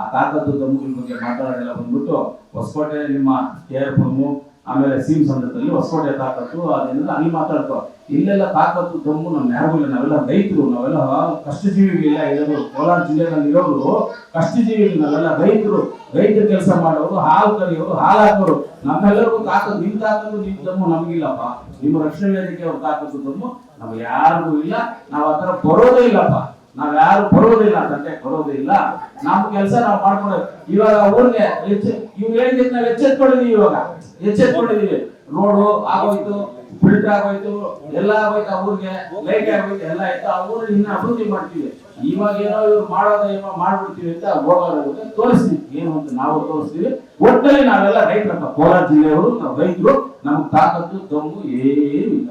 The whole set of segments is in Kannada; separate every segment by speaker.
Speaker 1: ಆ ತಾಕತ್ತು ತಮ್ಮ ಬಗ್ಗೆ ಮಾತಾಡೋದೆಲ್ಲ ಬಂದ್ಬಿಟ್ಟು ಹೊಸಕೋಟೆ ನಿಮ್ಮ ಕೆ ಆರ್ ಆಮೇಲೆ ಸೀಮ್ ಸಂದರ್ಭದಲ್ಲಿ ಹೊಸಕೋಟೆ ತಾಕತ್ತು ಅದನ್ನೆಲ್ಲ ಅಲ್ಲಿ ಮಾತಾಡ್ಕೋ. ಇಲ್ಲೆಲ್ಲ ತಾಕತ್ತು ದಮ್ಮು ನಮ್ಮ ಯಾರಿಗೂ ಇಲ್ಲ. ನಾವೆಲ್ಲ ರೈತರು, ನಾವೆಲ್ಲ ಕಷ್ಟಜೀವಿಗಳಿಲ್ಲ. ಇರೋದು ಕೋಲಾರ ಜಿಲ್ಲೆನಲ್ಲಿ ಇರೋರು ಕಷ್ಟಜೀವಿಗಳು. ನಾವೆಲ್ಲ ರೈತರು. ರೈತರು ಕೆಲಸ ಮಾಡೋರು, ಹಾಲು ಕರೆಯೋರು, ಹಾಲು ಹಾಕೋರು. ನಮ್ಮೆಲ್ಲರಿಗೂ ತಾಕತ್ತು, ನಿಮ್ ತಾಕತ್ತು, ನಿಮ್ ದಮ್ಮು ನಮಗಿಲ್ಲಪ್ಪ. ನಿಮ್ಮ ರಕ್ಷಣೆ ವೇದಿಕೆ ಅವ್ರು ತಾಕತ್ತು ದಮ್ಮು ನಮ್ಗೆ ಯಾರಿಗೂ ಇಲ್ಲ. ನಾವು ಆ ಥರ ಬರೋದೇ ಇಲ್ಲಪ್ಪ. ನಾವ್ ಯಾರು ಬರೋದಿಲ್ಲ ತಂದೆ ಬರೋದಿಲ್ಲ. ನಮ್ಮ ಕೆಲಸ ನಾವು ಮಾಡ್ಕೊಳ್ಳೋದು ಇವಾಗ ಊರಿಗೆ ಇವ್ ಹೇಳಿದ್ ನಾವ್ ಎಚ್ಚೆತ್ಕೊಂಡಿದೀವಿ ಇವಾಗ. ಎಚ್ಚೆತ್ಕೊಂಡಿದೀವಿ. ರೋಡು ಆಗೋಯ್ತು ಫಿಲ್ಟರ್ ಆಗೋಯ್ತು, ಎಲ್ಲ ಆಗೋಯ್ತು ಆ ಊರಿಗೆ. ಲೈಟ್ ಆಗೋಯ್ತು, ಎಲ್ಲ ಆಯ್ತು. ಊರಿಗೆ ಇನ್ನ ಅಭಿವೃದ್ಧಿ ಮಾಡ್ತೀವಿ. ಇವಾಗ ಏನೋ ಇವ್ರು ಮಾಡೋದ ಏನೋ ಮಾಡ್ಬಿಡ್ತೀವಿ ಅಂತ ಹೋಗೋರಿಗೆ ತೋರಿಸ್ತೀವಿ. ಏನು ಅಂತ ನಾವು ತೋರಿಸ್ತೀವಿ. ಒಟ್ಟಲ್ಲಿ ನಾವೆಲ್ಲ ರೈತರಪ್ಪ, ಕೋಲಾರ ಜಿಲ್ಲೆಯವರು, ನಾವು ರೈತರು, ನಮ್ಗೆ ತಾಕತ್ತು, ದಮ್ಮು ಏನು ಇಲ್ಲ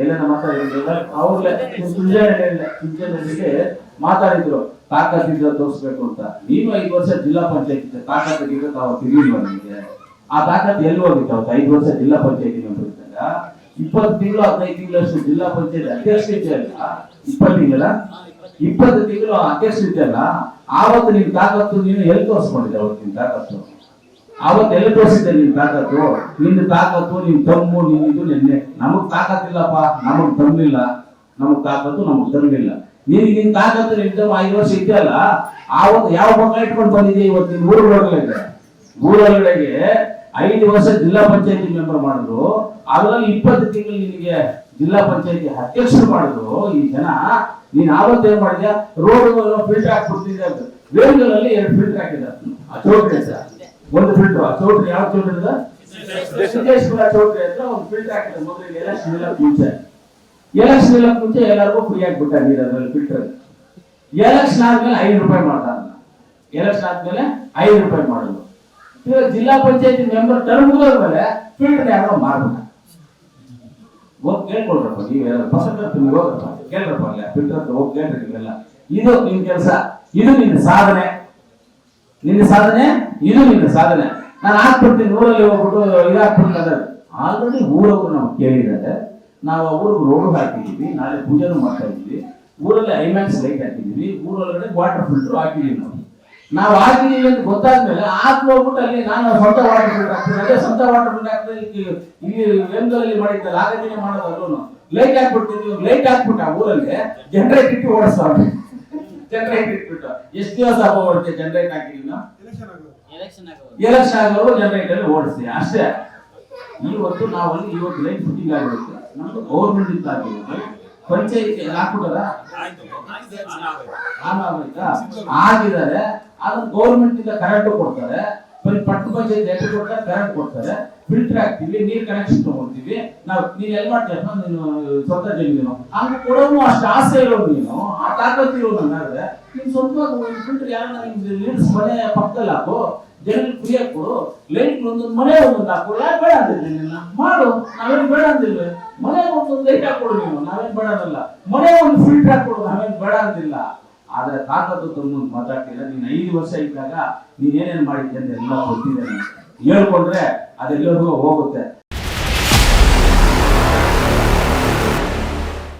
Speaker 1: ಎಲ್ಲ ಮಾತಾಡಿದ್ರು ಅವ್ರಲ್ಲೇ ಇಂಜಿನಿಯರಿಗೆ ಮಾತಾಡಿದ್ರು. ತಾಕತ್ತಿದ್ದ ತೋರಿಸ್ಬೇಕು ಅಂತ. ನೀನು ಐದು ವರ್ಷ ಜಿಲ್ಲಾ ಪಂಚಾಯತ್ ತಾಕತ್ತಿಗೆ ತಾವು ತಿರುಗಿಲ್ವ ನಿಮಗೆ ಆ ತಾಕತ್ತು ಎಲ್ಲಿ ಹೋಗಿತ್ತು ಅವತ್ತು? ಐದು ವರ್ಷ ಜಿಲ್ಲಾ ಪಂಚಾಯತಿ ಮೆಂಬರ್ ಇದ್ದಾಗ ಇಪ್ಪತ್ತು ತಿಂಗಳು, ಹದಿನೈದು ತಿಂಗಳಷ್ಟು ಜಿಲ್ಲಾ ಪಂಚಾಯತ್ ಅಧ್ಯಕ್ಷ ಇದೆಯಲ್ಲ ಇಪ್ಪತ್ತು ತಿಂಗಳ ಇಪ್ಪತ್ತು ತಿಂಗಳು ಅಧ್ಯಕ್ಷ ಇದೆಯಲ್ಲ ಆವತ್ತು ನೀನು ತಾಕತ್ತು ನೀನು ಎಲ್ಲಿ ತೋರಿಸ್ಕೊಂಡಿದ್ದೆ ಅವತ್ತು ನಿನ್ ತಾಕತ್ತು ಅವತ್ತು ಎಲ್ಲಿ ತೋರಿಸಿದ್ದೆ ನಿನ್ ತಾಕತ್ತು. ನಿನ್ ತಾಕತ್ತು, ನಿನ್ ತಮ್ಮು ನಿನ್ ಇದು ನಿನ್ನೆ. ನಮಗ್ ತಾಕತ್ತಿಲ್ಲಪ್ಪ, ನಮಗ್ ತಮ್ಮಿಲ್ಲ ನಮಗ್ ತಾಕತ್ತು, ನಮಗ್ ತಮ್ಮಿಲ್ಲ ನೀನ್ ನಿನ್ ತಾಕತ್ತು ನಿನ್ ಐದು ವರ್ಷ ಇದೆಯಲ್ಲ ಆವತ್ತು ಯಾವ ಮಕ್ಕಳ ಇಟ್ಕೊಂಡು ಬಂದಿದ್ಯಾ ಇವತ್ತು ನಿನ್ ಊರುಗಳೊಳಗಡೆ ಊರೊಳಗಡೆಗೆ ಐದು ವರ್ಷ ಜಿಲ್ಲಾ ಪಂಚಾಯತಿ ಮೆಂಬರ್ ಮಾಡಿದ್ರು. ಅದ್ರಲ್ಲಿ ಇಪ್ಪತ್ತು ತಿಂಗಳು ನಿನಗೆ ಜಿಲ್ಲಾ ಪಂಚಾಯತಿ ಅಧ್ಯಕ್ಷರು ಮಾಡಿದ್ರು. ಈ ಜನ, ನೀನ್ ಆವತ್ತು ಏನ್ ಮಾಡಿದ್ಯಾ? ರೋಡ್ ಫಿಲ್ಟರ್ ಹಾಕ್ಬಿಡ್ತಿದ್ದೆ ವೇಲ್ಗಳಲ್ಲಿ ಎರಡು ಫಿಲ್ಟರ್ ಹಾಕಿದ್ದಾರೆ. ಆ ಚೌಟ್ರಿ ಸರ್ ಒಂದು ಫಿಲ್ಟರ್ ಚೌಟ್ರಿ, ಯಾವ ಚೌಟ್ರಿ ಅದ? ಸಿದ್ದೇಶ್ವರ ಚೌಟ್ರಿ ಅಂತ ಒಂದು ಫಿಲ್ಟರ್ ಆಗಿದೆ ಮೊದಲಿಗೆ ಎಲೆಕ್ಷನ್ ಎಲ್ಲ ಮುಂಚೆ. ಎಲೆಕ್ಷನ್ ಎಲ್ಲ ಮುಂಚೆ ಎಲ್ಲರಿಗೂ ಫ್ರೀ ಆಗಿಬಿಟ್ಟ ನೀರು ಅದ್ರಲ್ಲಿ ಫಿಲ್ಟರ್ ಎಲೆಕ್ಷನ್ ಆದ್ಮೇಲೆ ಐದು ರೂಪಾಯಿ ಮಾಡ್ತಾರೆ ಎಲೆಕ್ಷನ್ ಆದ್ಮೇಲೆ ಐದು ರೂಪಾಯಿ ಮಾಡೋದು. ಇವಾಗ ಜಿಲ್ಲಾ ಪಂಚಾಯತಿ ಮೆಂಬರ್ ಟರ್ಮ್ ಮುಗಿದ್ಮೇಲೆ ಫಿಲ್ಟರ್ ಯಾರೋ ಮಾರ್ಬಿಟ್ಟ. ಹೋಗಿ ಕೇಳ್ಕೊಳ್ರಪ್ಪ, ನೀವು ಪಸಂದ್ ನೀವು ಹೋಗಪ್ಪ ಕೇಳ್ರಪ್ಪ, ಅಲ್ಲ ಫಿಲ್ಟರ್ ಹೋಗಿ ಕೇಳ್ರಿ ನೀವೆಲ್ಲ. ಇದು ನಿನ್ ಕೆಲಸ. ಇದು ನಿನ್ನ ಸಾಧನೆ. ನಿನ್ನ ಸಾಧನೆ, ಇದು ನಿನ್ನ ಸಾಧನೆ. ನಾನು ಹಾಕ್ಬಿಡ್ತೀನಿ, ಊರಲ್ಲಿ ಹೋಗ್ಬಿಟ್ಟು ಇದಾಕ್ಬಿಟ್ಟು ಆಲ್ರೆಡಿ ಊರವರು ನಾವು ಕೇಳಿದ್ದಾರೆ. ನಾವು ಊರಿಗೆ ರೋಡ್ ಹಾಕಿದ್ದೀವಿ, ನಾಳೆ ಪೂಜೆನೂ ಮಾಡ್ತಾ ಇದ್ದೀವಿ. ಊರಲ್ಲಿ ಐಮ್ಯಾಕ್ಸ್ ಲೈಟ್ ಹಾಕಿದ್ದೀವಿ, ಊರೊಳಗಡೆ ವಾಟರ್ ಫಿಲ್ಟರ್ ಹಾಕಿದ್ದೀವಿ ನಾವು. ನಾವು ಹಾಕಿದ್ದೀವಿ ಅಂತ ಗೊತ್ತಾದ್ಮೇಲೆ ಹಾಕಿ ಹೋಗ್ಬಿಟ್ಟು ಅಲ್ಲಿ ನಾನು ಸ್ವಂತ ವಾಟರ್ ಫಿಲ್ಟರ್ ಹಾಕ್ತೀನಿ. ಅದೇ ಸ್ವಂತ ವಾಟರ್ ಫಿಲ್ಟರ್ ಹಾಕಿದ್ರೆ ಇಲ್ಲಿ ವೇಮ್ದಲ್ಲಿ ಮಾಡಿದ್ದಲ್ಲ ಆಗದೇನೆ ಮಾಡೋದು ಲೈಟ್ ಹಾಕ್ಬಿಡ್ತೀವಿ ಲೈಟ್ ಹಾಕ್ಬಿಟ್ಟು ಆ ಊರಲ್ಲಿ ಜನರೇಟ್ ಇಟ್ಟು ಓಡಿಸ್ತಾರೆ. ಜನರೇಟ್ ಇಟ್ಬಿಟ್ಟು ಎಷ್ಟು ದಿವಸ ಓಡುತ್ತೆ? ಜನರೇಟ್ ಹಾಕಿದೀವಿ ನಾವು
Speaker 2: ಎಲೆಕ್ಷನ್ ಆಗೋದು.
Speaker 1: ಎಲೆಕ್ಷನ್ ಅಲ್ಲಿ ಓಡಿಸಿ ಓಡಿಸ್ತೀವಿ ಅಷ್ಟೇ ಇವತ್ತು ನಾವಲ್ಲಿ ಇವತ್ತು ಲೈನ್ ಫುಟಿಂಗ್ ಆಗಿರುತ್ತೆ ನಮ್ದು ಗೌರ್ಮೆಂಟ್ ಇಂದ ಆಗಿರುತ್ತೆ ಪಂಚಾಯತ್ ಹಾಕ್ಬಿಟ್ಟದ ಆಗೋಯ್ತಾ ಆಗಿದ್ದಾರೆ. ಅದನ್ನ ಗೌರ್ಮೆಂಟ್ ಇಂದ ಕರೆಂಟ್ ಕೊಡ್ತಾರೆ. ಬರೀ ಪಟ್ಟು ಪಂಚಾಯತ್ ಎಲ್ಲಿ ಕೊಡ್ತಾರೆ ಕರೆಂಟ್ ಕೊಡ್ತಾರೆ. ಫಿಲ್ಟರ್ ಹಾಕ್ತಿವಿ, ನೀರ್ ಕನೆಕ್ಷನ್ ತಗೊಳ್ತೀವಿ. ನಾವು ನೀನ್ ಎಲ್ಲಿ ಮಾಡ್ತೀಯಪ್ಪ ನೀನು ಸ್ವಂತ ಜಮೀನು. ಹಾಗೆ ಕೊಡೋನು ಅಷ್ಟು ಆಸೆ ಇರೋದು ನೀನು. ಆ ತಾಕತ್ತು ಇರೋದು ಹಂಗಾದ್ರೆ ನೀನ್ ಸ್ವಂತವಾಗಿ ಫಿಲ್ಟರ್ ಯಾರನ್ನ ಲೀಡ್ಸ್ ಮನೆ ಪಕ್ಕದಲ್ಲಿ ಹಾಕು, ಜನರಿಗೆ ಫ್ರೀ ಕೊಡು. ಲೈಟ್ ಒಂದೊಂದು ಮನೆ ಒಂದೊಂದು ಹಾಕು. ಯಾಕೆ ಬೇಡ ಅಂತಿದ್ದೆ ನಿನ್ನ? ಮಾಡು. ನಾವೇನು ಬೇಡ ಅಂದಿಲ್ಲ ಮನೆ ಒಂದೊಂದು ಲೈಟ್ ಹಾಕೊಡು ನೀನು. ನಾವೇನು ಬೇಡ ಮನೆ ಒಂದು ಫಿಲ್ಟರ್ ಹಾಕೊಡು ನಾವೇನು ಬೇಡ ಅಂತಿಲ್ಲ ಆದ್ರೆ ತಂದು ಮಾತಾಡ್ತೀರ ನೀನ್ ಐದು ವರ್ಷ ಇದ್ದಾಗ ನೀನ್ ಏನೇನ್ ಮಾಡಿದ್ದೆ ಅಂತ ಎಲ್ಲ ಗೊತ್ತಿದೆ. ಹೇಳ್ಕೊಂಡ್ರೆ ಅದೆಲ್ಲರಿಗೂ ಹೋಗುತ್ತೆ